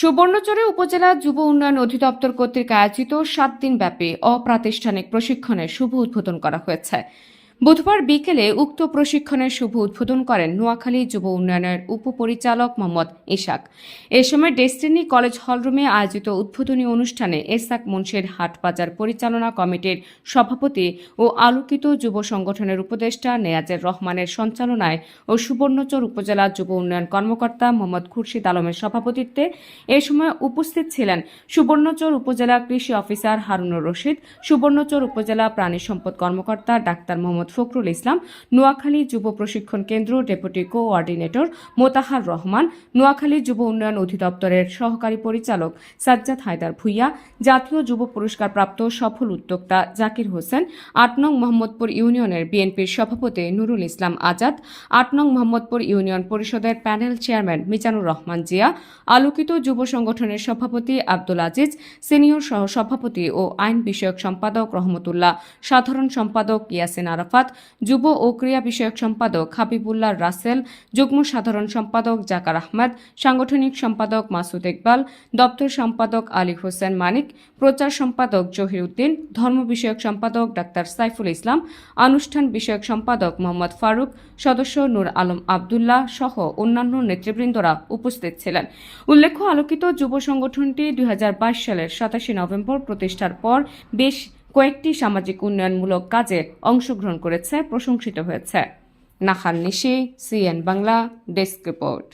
সুবর্ণচরে উপজেলা যুব উন্নয়ন অধিদপ্তর কর্তৃক আয়োজিত সাত দিন ব্যাপী অপ্রাতিষ্ঠানিক প্রশিক্ষণের শুভ উদ্বোধন করা হয়েছে। বুধবার বিকেলে উক্ত প্রশিক্ষণের শুভ উদ্বোধন করেন নোয়াখালী যুব উন্নয়নের উপপরিচালক মোহাম্মদ ইশাক। এ সময় ডেস্টিনি কলেজ হলরুমে আয়োজিত উদ্বোধনী অনুষ্ঠানে এসাক মুন্সির হাটবাজার পরিচালনা কমিটির সভাপতি ও আলোকিত যুব সংগঠনের উপদেষ্টা নেয়াজের রহমানের সঞ্চালনায় ও সুবর্ণচর উপজেলা যুব উন্নয়ন কর্মকর্তা মোহাম্মদ খুরশিদ আলমের সভাপতিত্বে এ সময় উপস্থিত ছিলেন সুবর্ণচর উপজেলা কৃষি অফিসার হারুনুর রশিদ, সুবর্ণচর উপজেলা প্রাণী সম্পদ কর্মকর্তা ডাক্তার মোহাম্মদ ফখরুল ইসলাম, নোয়াখালী যুব প্রশিক্ষণ কেন্দ্র ডেপুটি কোঅর্ডিনেটর মোতাহার রহমান, নোয়াখালী যুব উন্নয়ন অধিদপ্তরের সহকারী পরিচালক সাজ্জাদ হায়দার ভুইয়া, জাতীয় যুব পুরস্কার প্রাপ্ত সফল উদ্যোক্তা জাকির হোসেন, আট নং মোহাম্মদপুর ইউনিয়নের বিএনপির সভাপতি নুরুল ইসলাম আজাদ, আট নং মোহাম্মদপুর ইউনিয়ন পরিষদের প্যানেল চেয়ারম্যান মিজানুর রহমান জিয়া, আলোকিত যুব সংগঠনের সভাপতি আব্দুল আজিজ, সিনিয়র সহ সভাপতি ও আইন বিষয়ক সম্পাদক রহমতুল্লাহ, সাধারণ সম্পাদক ইয়াসিন আরাফাত যুব ও ক্রিয়া বিষয়ক সম্পাদক হাবিবুল্লাহ রাসেল, যুগ্ম সাধারণ সম্পাদক জাকার আহমেদ, সাংগঠনিক সম্পাদক মাসুদ ইকবাল, দপ্তর সম্পাদক আলী হোসেন মানিক, প্রচার সম্পাদক জহির উদ্দিন, ধর্ম বিষয়ক সম্পাদক ডাক্তার সাইফুল ইসলাম, আনুষ্ঠান বিষয়ক সম্পাদক মোহাম্মদ ফারুক, সদস্য নূর আলম আবদুল্লাহ সহ অন্যান্য নেতৃবৃন্দরা উপস্থিত ছিলেন। উল্লেখ্য, আলোকিত যুব সংগঠনটি দুই হাজার বাইশ সালের সাতাশে নভেম্বর প্রতিষ্ঠার পর বেশ কয়েকটি সামাজিক উন্নয়নমূলক কাজে অংশগ্রহণ করেছে প্রশংসিত হয়েছে। Nahar Nishi CN Bangla desk report.